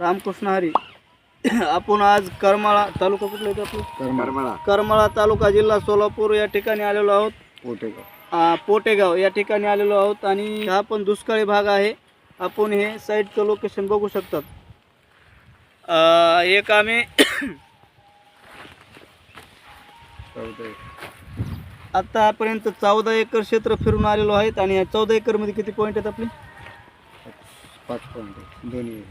रामकृष्ण हरी. आपण आज करमाळा तालुका कुठला आहे आपलं? करमाळा. करमाळा तालुका जिल्हा सोलापूर या ठिकाणी आलेलो आहोत. पोटेगाव. आ, पोटेगाव या ठिकाणी आलेलो आहोत आणि हा पण दुष्काळी भाग आहे. आपण हे साईटचं लोकेशन बघू शकतात. एक आम्ही आतापर्यंत चौदा एकर क्षेत्र फिरून आलेलो आहेत आणि या चौदा एकरमध्ये किती पॉईंट आहेत आपले? पाच पॉईंट दोन्ही.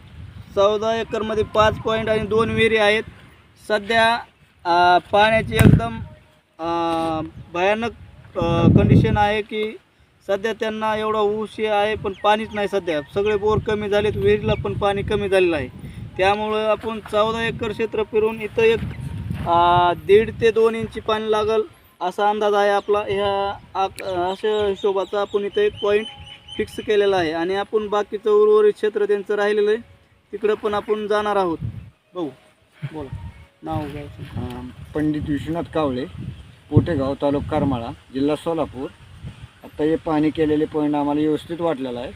चौदा एकरमध्ये पाच पॉईंट आणि दोन विहिरी आहेत. सध्या पाण्याची एकदम भयानक कंडिशन आहे की सध्या त्यांना एवढा ऊस आहे पण पाणीच नाही सध्या. सगळे बोर कमी झालेत विहिरीला पण पाणी कमी झालेलं आहे. त्यामुळं आपण चौदा एकर क्षेत्र फिरून इथं एक दीड ते दोन इंची पाणी लागल असा अंदाज आहे आपला. ह्या आक अशा हिशोबाचा आपण इथं एक पॉईंट फिक्स केलेला आहे. आणि आपण बाकीचं उर्वरित क्षेत्र त्यांचं राहिलेलं आहे. तिकडं पण आपण जाणार आहोत. बघू. बोला. नाव घ्यायचं अं, पंडित विश्वनाथ कावळे पोटेगाव तालुका करमाळा जिल्हा सोलापूर. आता हे पाणी केलेले पॉईंट आम्हाला व्यवस्थित वाटलेला आहे.